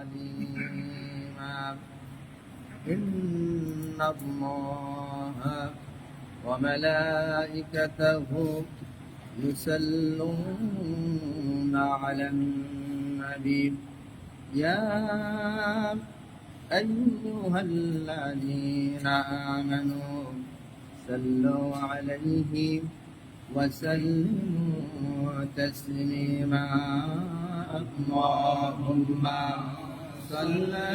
عليما إن الله وملائكته يصلون على النبي. يا أيها الذين آمنوا صلوا عليه وسلموا تسليما. اللهم سيدنا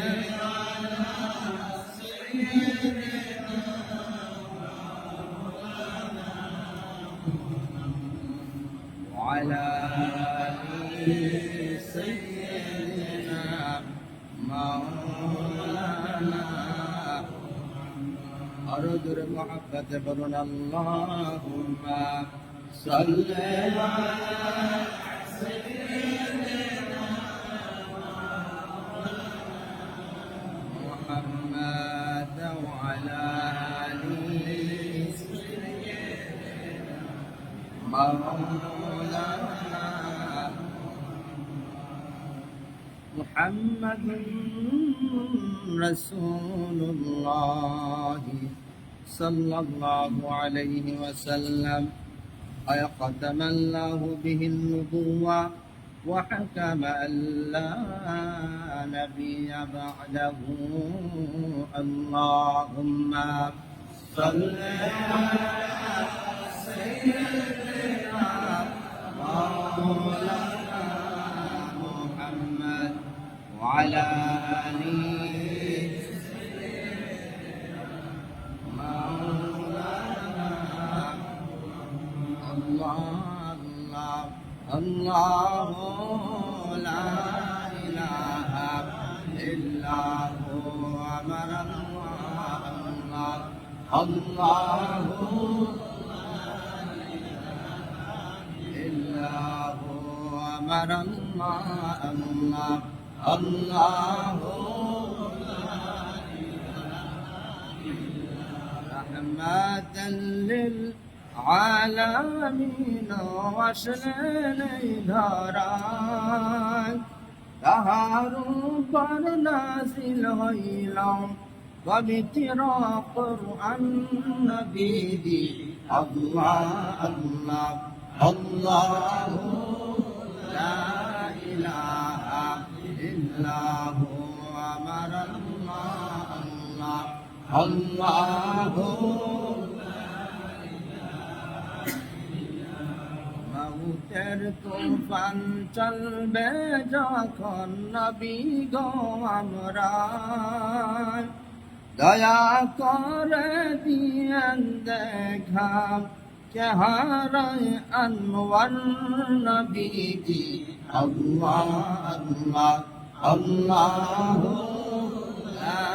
أرجو محبة برنا اللهم صل على محمد وعلى آله مولانا محمد رسول الله صلى الله عليه وسلم أيقدم الله به النبوة وحكم أن لا نبي بعده. اللهم صل على سيدنا مولانا محمد وعلى آله مولانا الله الله الله الله الله إلا هو أمر الله الله الله رحمة للعالمين وشل ধরায় তাহার উপর নাজিল وبتراق القرآن بيدي الله الله الله لا إله إلا هو أمر الله الله الله মৌতের তুফান চলবে যখন নবী গো আমরা দয়া করে দিয়েন দেখা চেহারায় আনওয়ার নবীজি আল্লাহ আল্লাহ আল্লাহ লা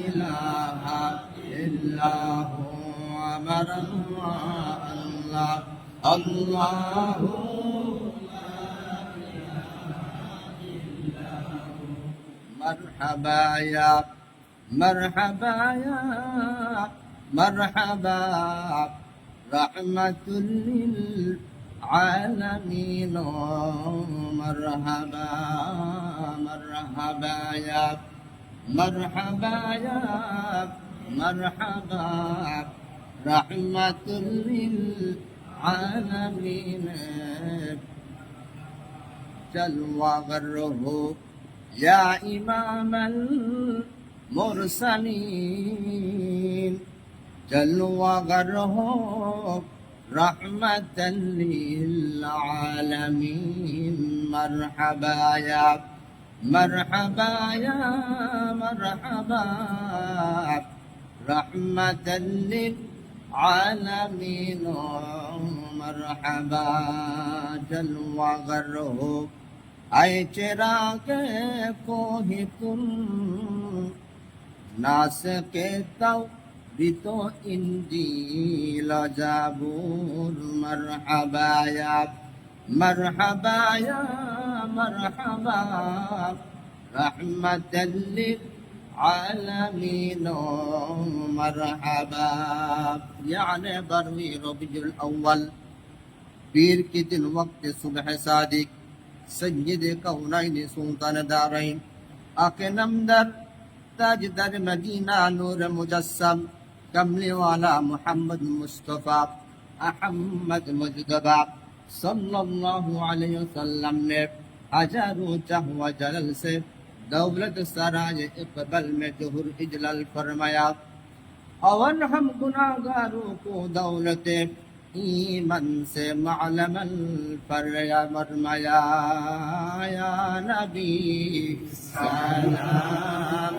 ইলাহা ইল্লাহু আমার আল্লাহ আল্লাহ مرحبا يا مرحبا يا مرحبا رحمة للعالمين. مرحبا مرحبا يا مرحبا يا مرحبا رحمة للعالمين. جلوى غره يا إمام المرسلين جلوى غره رحمة للعالمين. مرحبا يا مرحبا يا مرحبا. رحمة للعالمين. مرحبا. جلوى غره أي چراغ کوہ নাসকেতাও বিত ইন্দিল জাবুর মারহাবায়া মারহাবায়া মারহাবা রহমতাল رحمة العالمين مرحبا. يعني بروي ربيع الأول بير کے وقت صبح صادق سيد كونين سلطان دارين اكنم در ताजदर मदीना नूर मुजस्सम कमली वाला मोहम्मद मुस्तफ़ा अहमद मुजतबा सल्लल्लाहु अलैहि वसल्लम ने हजारों चाहवा जलल से दौलत सराज इकबल में जुहुर इजलल फरमाया और हम गुनाहगारों को दौलत ईमन से मालमल फरया फरमाया या नबी सलाम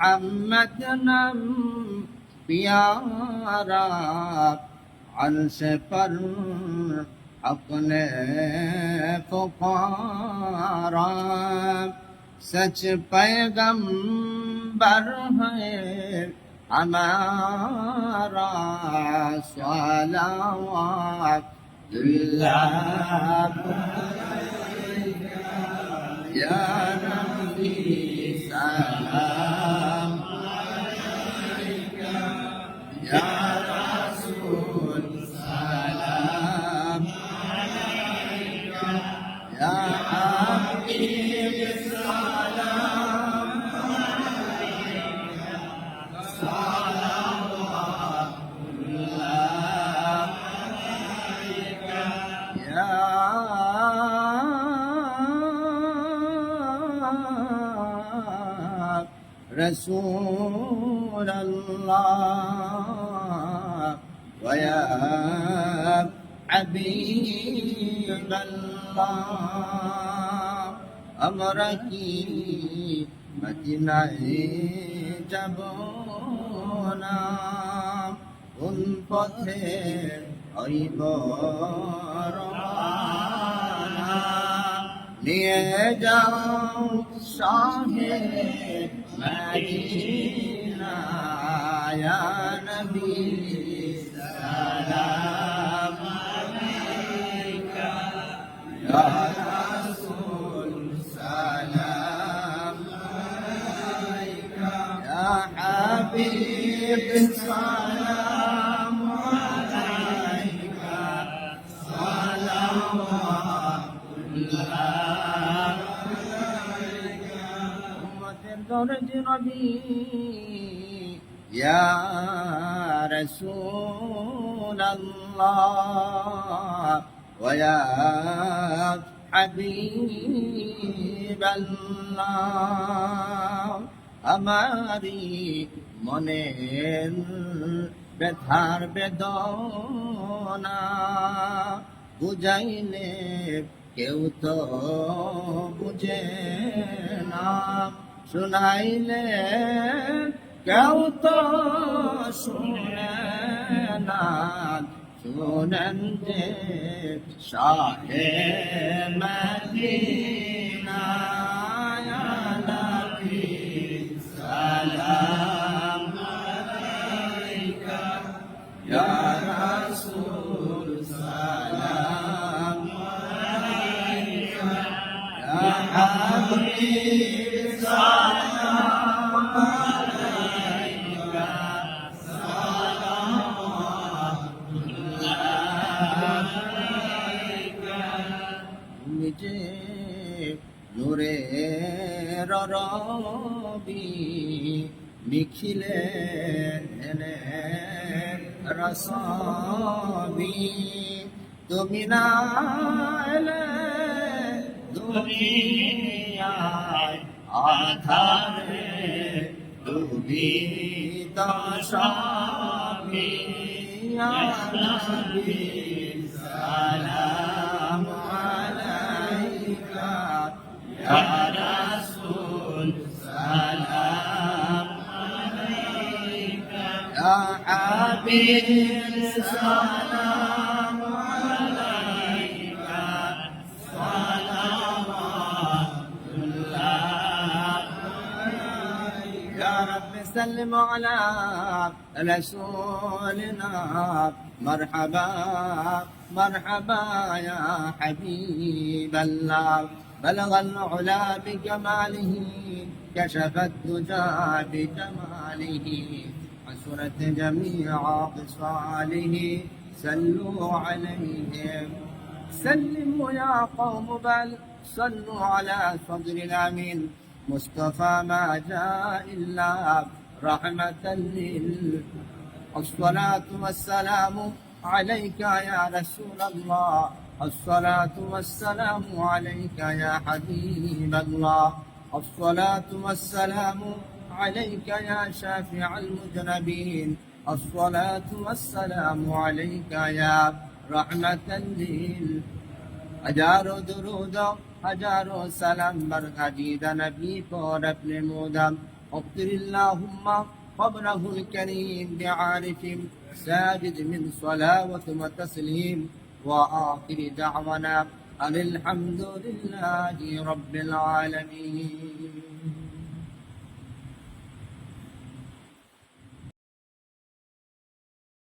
محمد نم پیارا عرش پر اپنے پکارا سچ پیغمبر ہے ہمارا صلوات اللہ رسول الله ويا حبيب الله أمرك مدينة جبونا কোন পথে হইব রওনা নিয়ে যাও শাহে মদিনা নবী ফরজ নবি আমারি মনে ব্যথাৰ বেদ না বুঝাইলে কেউ তো বুঝে না। শুনাইলে কেউ তো শুনে না। শুনেন যে শাহে মদিনা সালাম আলাইকা। ইয়া রবি নিখিলেন রসবি। তুমি না দুনিয়ায় আধারে তুমি দশাবি। সালাম আলাইকা। عليك يا سلم على رسولنا مرحبا مرحبا يا حبيب الله بلغ العلا بجماله كشف الدجى بجماله. حسنت جميع خصاله سلوا عليه. سلموا يا قوم بل صلوا على صدر الأمين. مصطفى ما جاء إلا رحمة لل الصلاة والسلام عليك يا رسول الله. الصلاة والسلام عليك يا حبيب الله. الصلاة والسلام عليك يا شافع المذنبين الصلاة والسلام عليك يا رحمة لل हजारों दुरूद हजारों सलाम बरगजीद नबी पर अपने मोदम اغفر اللهم قبره الكريم بعارف ساجد من صلاة وتسليم وآخر دعوانا أن الحمد لله رب العالمين